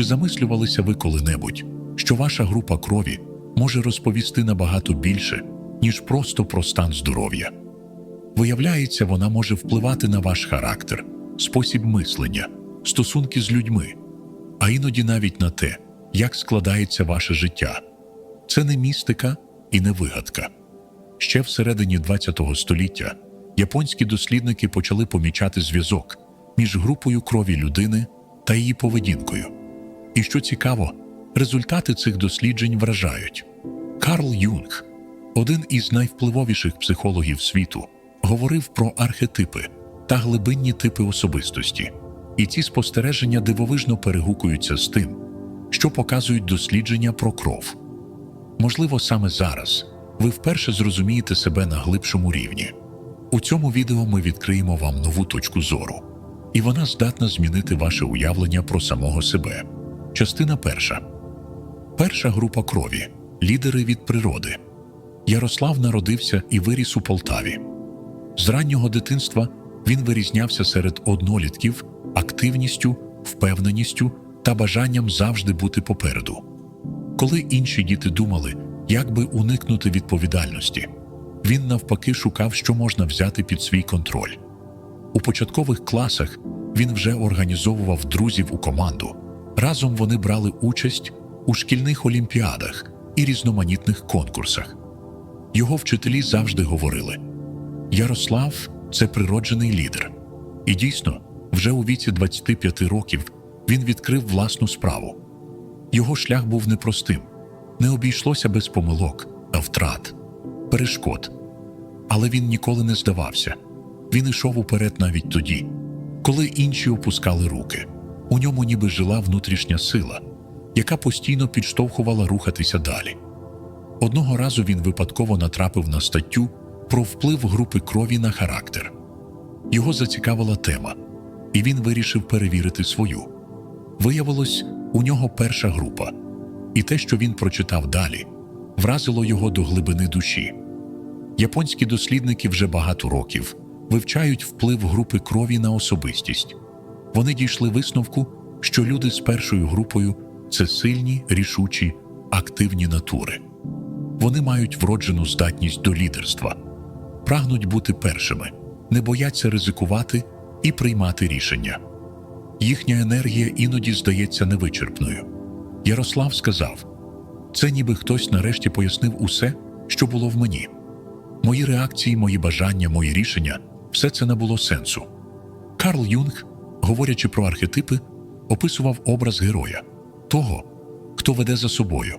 Чи замислювалися ви коли-небудь, що ваша група крові може розповісти набагато більше, ніж просто про стан здоров'я? Виявляється, вона може впливати на ваш характер, спосіб мислення, стосунки з людьми, а іноді навіть на те, як складається ваше життя. Це не містика і не вигадка. Ще всередині ХХ століття японські дослідники почали помічати зв'язок між групою крові людини та її поведінкою. І що цікаво, результати цих досліджень вражають. Карл Юнг, один із найвпливовіших психологів світу, говорив про архетипи та глибинні типи особистості, і ці спостереження дивовижно перегукуються з тим, що показують дослідження про кров. Можливо, саме зараз ви вперше зрозумієте себе на глибшому рівні. У цьому відео ми відкриємо вам нову точку зору, і вона здатна змінити ваше уявлення про самого себе. Частина перша. Перша група крові лідери від природи. Ярослав народився і виріс у Полтаві. З раннього дитинства він вирізнявся серед однолітків активністю, впевненістю та бажанням завжди бути попереду. Коли інші діти думали, як би уникнути відповідальності, він навпаки шукав, що можна взяти під свій контроль. У початкових класах він вже організовував друзів у команду. Разом вони брали участь у шкільних олімпіадах і різноманітних конкурсах. Його вчителі завжди говорили: Ярослав це природжений лідер. І дійсно, вже у віці 25 років він відкрив власну справу. Його шлях був непростим, не обійшлося без помилок та втрат, перешкод. Але він ніколи не здавався. Він ішов уперед навіть тоді, коли інші опускали руки. У ньому ніби жила внутрішня сила, яка постійно підштовхувала рухатися далі. Одного разу він випадково натрапив на статтю про вплив групи крові на характер. Його зацікавила тема, і він вирішив перевірити свою. Виявилось, у нього перша група, і те, що він прочитав далі, вразило його до глибини душі. Японські дослідники вже багато років вивчають вплив групи крові на особистість. Вони дійшли висновку, що люди з першою групою це сильні, рішучі, активні натури. Вони мають вроджену здатність до лідерства, прагнуть бути першими, не бояться ризикувати і приймати рішення. Їхня енергія іноді здається невичерпною. Ярослав сказав: це ніби хтось нарешті пояснив усе, що було в мені. Мої реакції, мої бажання, мої рішення все це набуло сенсу. Карл Юнг, говорячи про архетипи, описував образ героя того, хто веде за собою,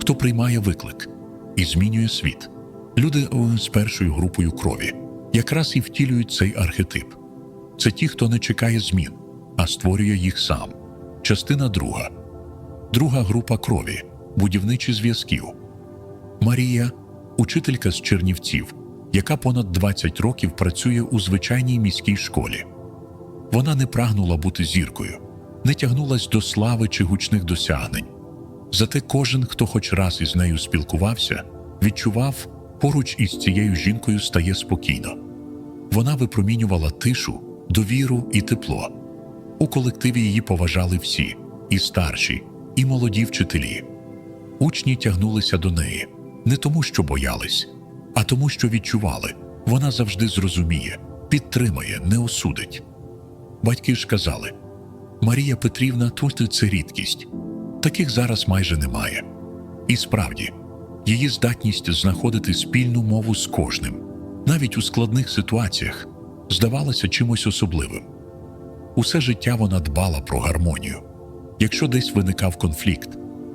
хто приймає виклик і змінює світ. Люди з першою групою крові якраз і втілюють цей архетип. Це ті, хто не чекає змін, а створює їх сам. Частина друга. Друга група крові будівничі зв'язків. Марія, учителька з Чернівців, яка понад 20 років працює у звичайній міській школі. Вона не прагнула бути зіркою, не тягнулась до слави чи гучних досягнень. Зате кожен, хто хоч раз із нею спілкувався, відчував, поруч із цією жінкою стає спокійно. Вона випромінювала тишу, довіру і тепло. У колективі її поважали всі і старші, і молоді вчителі. Учні тягнулися до неї не тому, що боялись, а тому, що відчували, вона завжди зрозуміє, підтримає, не осудить. Батьки ж казали Марія Петрівна тут це рідкість, таких зараз майже немає. І справді, її здатність знаходити спільну мову з кожним, навіть у складних ситуаціях, здавалася чимось особливим. Усе життя вона дбала про гармонію. Якщо десь виникав конфлікт,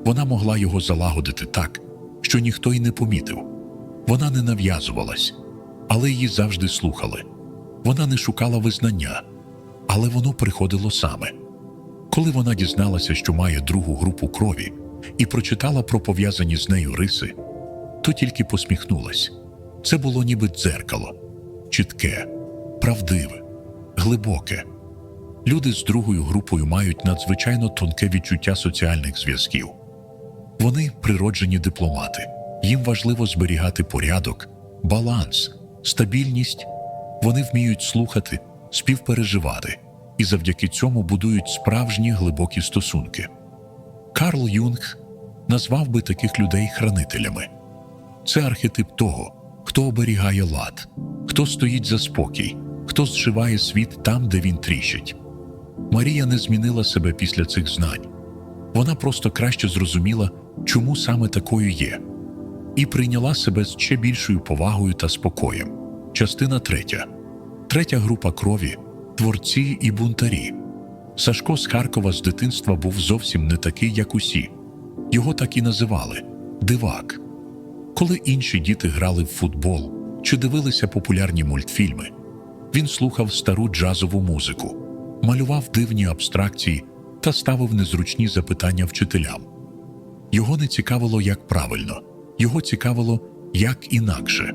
вона могла його залагодити так, що ніхто й не помітив. Вона не нав'язувалась, але її завжди слухали. Вона не шукала визнання, але воно приходило саме. Коли вона дізналася, що має другу групу крові, і прочитала про пов'язані з нею риси, то тільки посміхнулась. Це було ніби дзеркало, чітке, правдиве, глибоке. Люди з другою групою мають надзвичайно тонке відчуття соціальних зв'язків. Вони природжені дипломати. Їм важливо зберігати порядок, баланс, стабільність. Вони вміють слухати, співпереживати і завдяки цьому будують справжні глибокі стосунки. Карл Юнг назвав би таких людей хранителями. Це архетип того, хто оберігає лад, хто стоїть за спокій, хто зживає світ там, де він тріщить. Марія не змінила себе після цих знань. Вона просто краще зрозуміла, чому саме такою є, і прийняла себе з ще більшою повагою та спокоєм. Частина третя. Третя група крові творці і бунтарі. Сашко з Харкова з дитинства був зовсім не такий, як усі. Його так і називали дивак. Коли інші діти грали в футбол чи дивилися популярні мультфільми, він слухав стару джазову музику, малював дивні абстракції та ставив незручні запитання вчителям. Його не цікавило, як правильно, його цікавило, як інакше.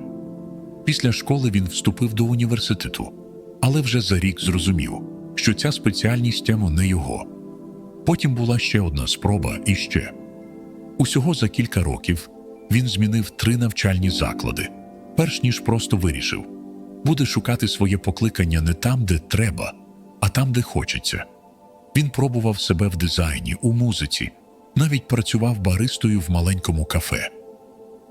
Після школи він вступив до університету, але вже за рік зрозумів, що ця спеціальність тему не його. Потім була ще одна спроба і ще. Усього за кілька років він змінив три навчальні заклади, перш ніж просто вирішив буде шукати своє покликання не там, де треба, а там, де хочеться. Він пробував себе в дизайні, у музиці, навіть працював баристою в маленькому кафе.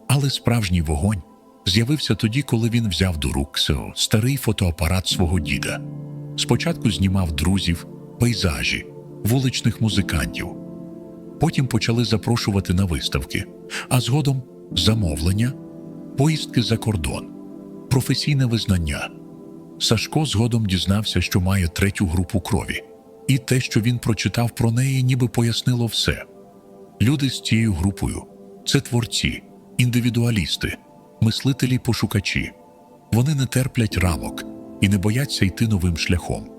Але справжній вогонь з'явився тоді, коли він взяв до рук КСО старий фотоапарат свого діда. Спочатку знімав друзів, пейзажі, вуличних музикантів. Потім почали запрошувати на виставки, а згодом замовлення, поїздки за кордон, професійне визнання. Сашко згодом дізнався, що має третю групу крові, і те, що він прочитав про неї, ніби пояснило все. Люди з цією групою це творці, індивідуалісти, мислителі-пошукачі. Вони не терплять рамок і не бояться йти новим шляхом.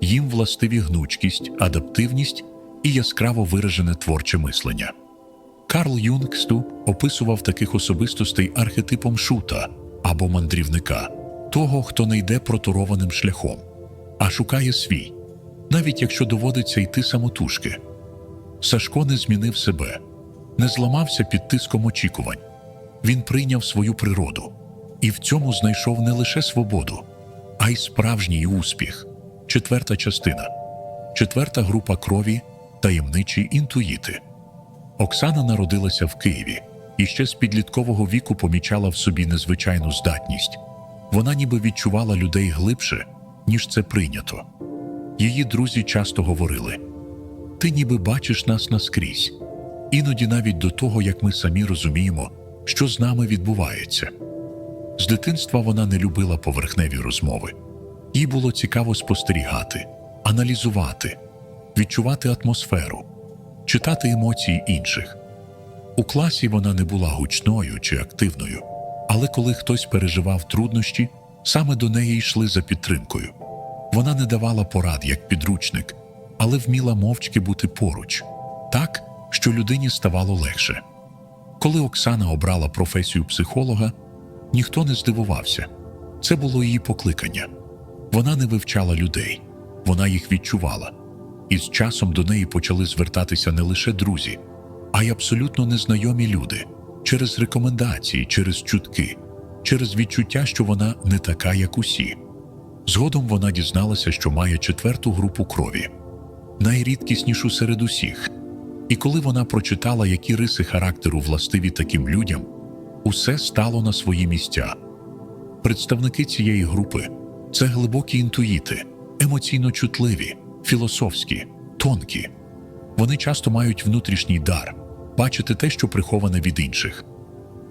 Їм властиві гнучкість, адаптивність і яскраво виражене творче мислення. Карл Юнгсту описував таких особистостей архетипом шута або мандрівника, того, хто не йде проторованим шляхом, а шукає свій, навіть якщо доводиться йти самотужки. Сашко не змінив себе, не зламався під тиском очікувань. Він прийняв свою природу і в цьому знайшов не лише свободу, а й справжній успіх. Четверта частина, четверта група крові, таємничі інтуїти. Оксана народилася в Києві і ще з підліткового віку помічала в собі незвичайну здатність. Вона ніби відчувала людей глибше, ніж це прийнято. Її друзі часто говорили: ти ніби бачиш нас наскрізь, іноді навіть до того, як ми самі розуміємо, що з нами відбувається. З дитинства вона не любила поверхневі розмови. Їй було цікаво спостерігати, аналізувати, відчувати атмосферу, читати емоції інших. У класі вона не була гучною чи активною, але коли хтось переживав труднощі, саме до неї йшли за підтримкою. Вона не давала порад як підручник, але вміла мовчки бути поруч, так, що людині ставало легше. Коли Оксана обрала професію психолога, ніхто не здивувався. Це було її покликання. Вона не вивчала людей, вона їх відчувала, і з часом до неї почали звертатися не лише друзі, а й абсолютно незнайомі люди через рекомендації, через чутки, через відчуття, що вона не така, як усі. Згодом вона дізналася, що має четверту групу крові, найрідкіснішу серед усіх. І коли вона прочитала, які риси характеру властиві таким людям, усе стало на свої місця. Представники цієї групи це глибокі інтуїти, емоційно чутливі, філософські, тонкі. Вони часто мають внутрішній дар бачити те, що приховане від інших.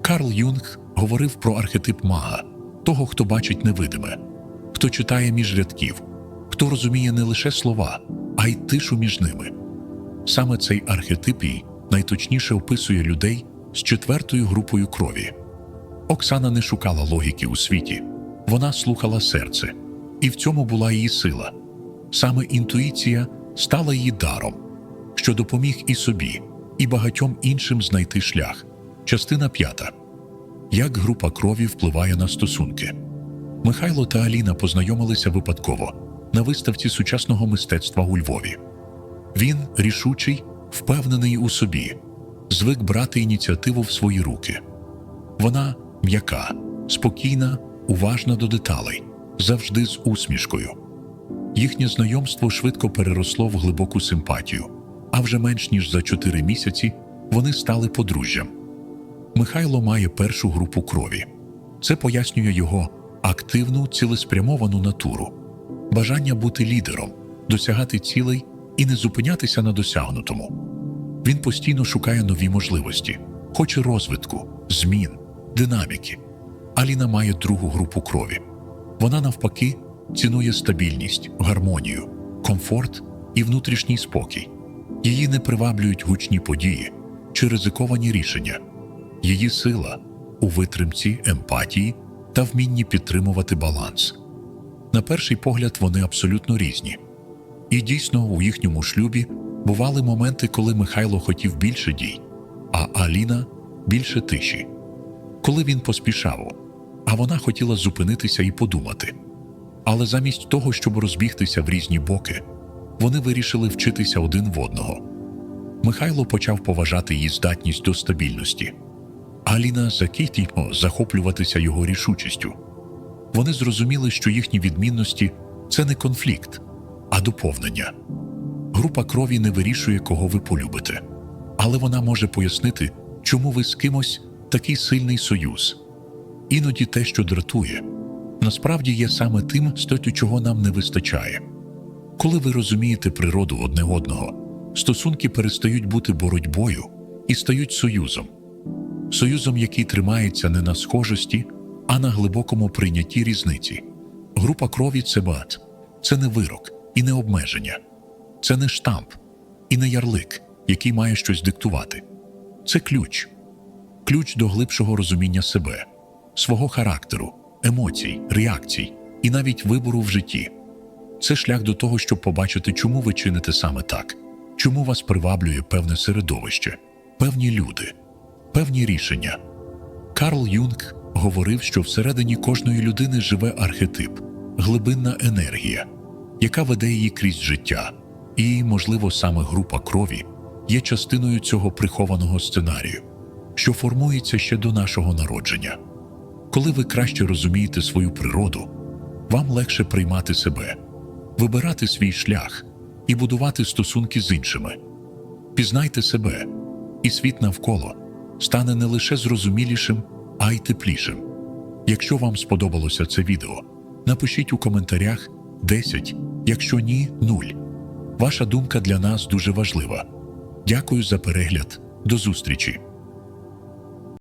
Карл Юнг говорив про архетип мага, того, хто бачить невидиме, хто читає між рядків, хто розуміє не лише слова, а й тишу між ними. Саме цей архетип і найточніше описує людей з четвертою групою крові. Оксана не шукала логіки у світі, вона слухала серце, і в цьому була її сила. Саме інтуїція стала її даром, що допоміг і собі, і багатьом іншим знайти шлях. Частина п'ята. Як група крові впливає на стосунки. Михайло та Аліна познайомилися випадково на виставці сучасного мистецтва у Львові. Він рішучий, впевнений у собі, звик брати ініціативу в свої руки. Вона м'яка, спокійна, уважна до деталей, завжди з усмішкою. Їхнє знайомство швидко переросло в глибоку симпатію, а вже менш ніж за чотири місяці вони стали подружжям. Михайло має першу групу крові. Це пояснює його активну, цілеспрямовану натуру, бажання бути лідером, досягати цілей і не зупинятися на досягнутому. Він постійно шукає нові можливості, хоче розвитку, змін, динаміки. Аліна має другу групу крові. Вона, навпаки, цінує стабільність, гармонію, комфорт і внутрішній спокій. Її не приваблюють гучні події чи ризиковані рішення. Її сила у витримці, емпатії та вмінні підтримувати баланс. На перший погляд, вони абсолютно різні. І дійсно, у їхньому шлюбі бували моменти, коли Михайло хотів більше дій, а Аліна більше тиші. Коли він поспішав, а вона хотіла зупинитися і подумати. Але замість того, щоб розбігтися в різні боки, вони вирішили вчитися один в одного. Михайло почав поважати її здатність до стабільності. Аліна закітімо захоплюватися його рішучістю. Вони зрозуміли, що їхні відмінності це не конфлікт, а доповнення. Група крові не вирішує, кого ви полюбите, але вона може пояснити, чому ви з кимось такий сильний союз. Іноді те, що дратує, насправді є саме тим, статтю чого нам не вистачає. Коли ви розумієте природу одне одного, стосунки перестають бути боротьбою і стають союзом. Союзом, який тримається не на схожості, а на глибокому прийнятті різниці. Група крові це бат, це не вирок і не обмеження, це не штамп і не ярлик, який має щось диктувати. Це ключ, ключ до глибшого розуміння себе, свого характеру, емоцій, реакцій і навіть вибору в житті. Це шлях до того, щоб побачити, чому ви чините саме так, чому вас приваблює певне середовище, певні люди, певні рішення. Карл Юнг говорив, що всередині кожної людини живе архетип, глибинна енергія, яка веде її крізь життя, і, можливо, саме група крові є частиною цього прихованого сценарію, що формується ще до нашого народження. Коли ви краще розумієте свою природу, вам легше приймати себе, вибирати свій шлях і будувати стосунки з іншими. Пізнайте себе, і світ навколо стане не лише зрозумілішим, а й теплішим. Якщо вам сподобалося це відео, напишіть у коментарях 10, якщо ні, нуль. Ваша думка для нас дуже важлива. Дякую за перегляд. До зустрічі!